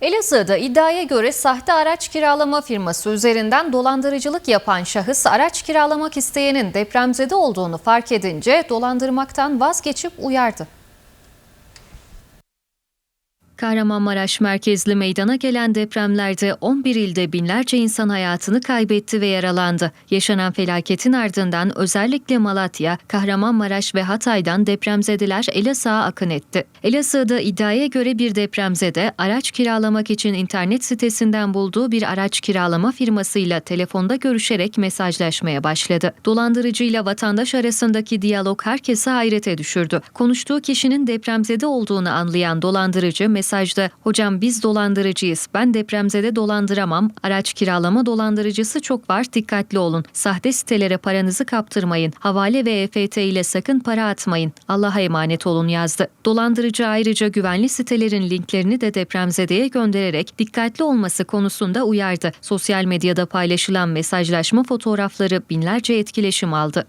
Elazığ'da iddiaya göre sahte araç kiralama firması üzerinden dolandırıcılık yapan şahıs araç kiralamak isteyenin depremzede olduğunu fark edince dolandırmaktan vazgeçip uyardı. Kahramanmaraş merkezli meydana gelen depremlerde 11 ilde binlerce insan hayatını kaybetti ve yaralandı. Yaşanan felaketin ardından özellikle Malatya, Kahramanmaraş ve Hatay'dan depremzedeler Elazığ'a akın etti. Elazığ'da iddiaya göre bir depremzede araç kiralamak için internet sitesinden bulduğu bir araç kiralama firmasıyla telefonda görüşerek mesajlaşmaya başladı. Dolandırıcıyla vatandaş arasındaki diyalog herkesi hayrete düşürdü. Konuştuğu kişinin depremzede olduğunu anlayan dolandırıcı mesajda "Hocam biz dolandırıcıyız. Ben depremzede dolandıramam. Araç kiralama dolandırıcısı çok var. Dikkatli olun. Sahte sitelere paranızı kaptırmayın. Havale ve EFT ile sakın para atmayın. Allah'a emanet olun." yazdı. Dolandırıcı ayrıca güvenli sitelerin linklerini de depremzedeye göndererek dikkatli olması konusunda uyardı. Sosyal medyada paylaşılan mesajlaşma fotoğrafları binlerce etkileşim aldı.